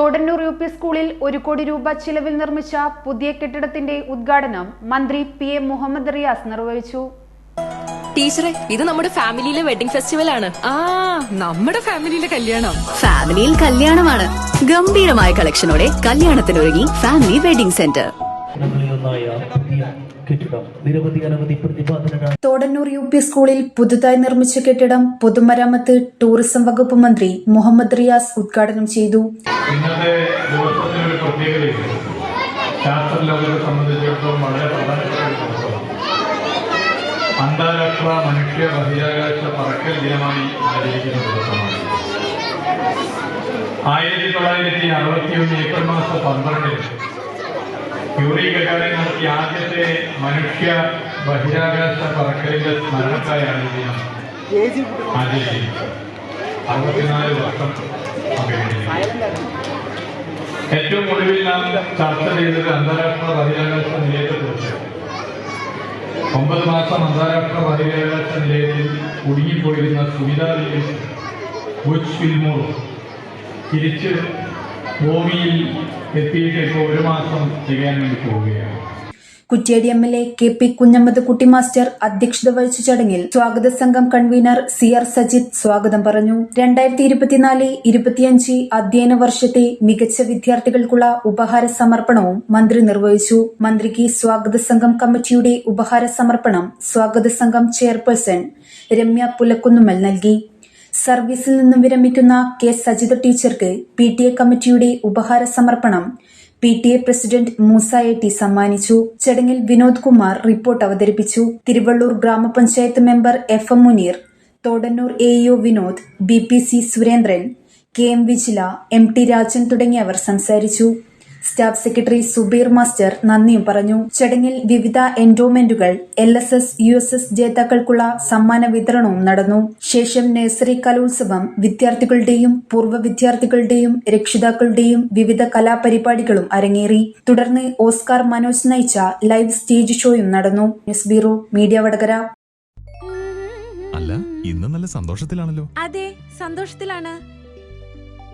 Thodannur U P സ്കൂളിൽ ഒരു കോടി രൂപ ചിലവിൽ നിർമ്മിച്ച പുതിയ കെട്ടിടത്തിന്റെ ഉദ്ഘാടനം മന്ത്രി പി എ മുഹമ്മദ് റിയാസ് നിർവഹിച്ചു. ടീച്ചറെ ഇത് നമ്മുടെ ഫാമിലിയിലെ വെഡിംഗ് ഫെസ്റ്റിവൽ ആണ്. ആ നമ്മുടെ ഫാമിലിയിലെ കല്യാണം. ഫാമിലിയിൽ കല്യാണമാണ്. ഗംഭീരമായ കളക്ഷനോടെ കല്യാണത്തിനൊരുങ്ങി ഫാമിലി വെഡിംഗ് സെന്റർ. കെട്ടിടം. നിരവധി അനവധി പ്രതിപാദന തോടന്നൂർ യു പി സ്കൂളിൽ പുതുതായി നിർമ്മിച്ച കെട്ടിടം പൊതുമരാമത്ത് ടൂറിസം വകുപ്പ് മന്ത്രി മുഹമ്മദ് റിയാസ് ഉദ്ഘാടനം ചെയ്തു. ഇന്നത്തെ ദിവസത്തിന് ഒരു പ്രത്യേകതയുണ്ട് ശാസ്ത്ര ലോകത്തെ സംബന്ധിച്ചിടത്തോളം വളരെ പ്രധാനപ്പെട്ട അന്താരാഷ്ട്ര മനുഷ്യ ബഹിരാകാശ പറക്കൽ ദിനമായി ആചരിക്കുന്ന ദിവസമാണ്. ആയിരത്തി തൊള്ളായിരത്തി അറുപത്തിയൊന്ന് ഏപ്രിൽ മാസം പന്ത്രണ്ടിന് യൂറി ഗഗാറിൻ നടത്തിയ ആദ്യത്തെ മനുഷ്യ ബഹിരാകാശ പറക്കലിന്റെ സ്മരണക്കായാണ് ദിനം അറുപത്തിനാല് വർഷം ഏറ്റവും ഒടുവിൽ നാം ചർച്ച ചെയ്തത് അന്താരാഷ്ട്ര ബഹിരാകാശ നിലയത്തെക്കുറിച്ച്. ഒമ്പത് മാസം അന്താരാഷ്ട്ര ബഹിരാകാശ നിലയത്തിൽ കുടുങ്ങിപ്പോയിരുന്ന സുവിധാ ബുച്ച് ഫിൽമോർ തിരിച്ച് ഭൂമിയിൽ എത്തിയിട്ട് ഇപ്പോൾ ഒരു മാസം തികയാൻ വേണ്ടി പോവുകയാണ്. Kuttiadi M L A K P Kunhammad Kutty master അധ്യക്ഷത വഹിച്ച ചടങ്ങിൽ സ്വാഗത സംഘം കൺവീനർ സി ആർ സജിത് സ്വാഗതം പറഞ്ഞു. രണ്ടായിരത്തി ഇരുപത്തിനാല് ഇരുപത്തിയഞ്ച് അധ്യയന വർഷത്തെ മികച്ച വിദ്യാർത്ഥികൾക്കുള്ള ഉപഹാര സമർപ്പണവും മന്ത്രി നിർവഹിച്ചു. മന്ത്രിക്ക് സ്വാഗത സംഘം കമ്മിറ്റിയുടെ ഉപഹാര സമർപ്പണം സ്വാഗത സംഘം ചെയർപേഴ്സൺ രമ്യ പുലക്കുന്നുമൽ നൽകി. സർവീസിൽ നിന്നും വിരമിക്കുന്ന കെ സജിത ടീച്ചർക്ക് പി ടി എ കമ്മിറ്റിയുടെ ഉപഹാര സമർപ്പണം. P T A president Moosa A T സമ്മാനിച്ചു. ചടങ്ങിൽ വിനോദ് കുമാർ റിപ്പോർട്ട് അവതരിപ്പിച്ചു. തിരുവള്ളൂർ ഗ്രാമപഞ്ചായത്ത് member F M Muneer Thodannur A EO Vinod B P C Surendran K M Vijila M T Rajan തുടങ്ങിയവർ സംസാരിച്ചു. സ്റ്റാഫ് സെക്രട്ടറി സുബീർ മാസ്റ്റർ നന്ദിയും പറഞ്ഞു. ചടങ്ങിൽ വിവിധ എൻഡോമെന്റുകൾ L S S U S S ജേതാക്കൾക്കുള്ള സമ്മാന വിതരണവും നടന്നു. ശേഷം നഴ്സറി കലോത്സവം വിദ്യാർത്ഥികളുടെയും പൂർവ വിദ്യാർത്ഥികളുടെയും രക്ഷിതാക്കളുടെയും വിവിധ കലാപരിപാടികളും അരങ്ങേറി. തുടർന്ന് ഓസ്കാർ മനോജ് നയിച്ച ലൈവ് സ്റ്റേജ് ഷോയും നടന്നു. News bureau media Vadakara. അല്ല ഇന്ന് നല്ല സന്തോഷത്തിലാണല്ലോ. അതെ സന്തോഷത്തിലാണ്.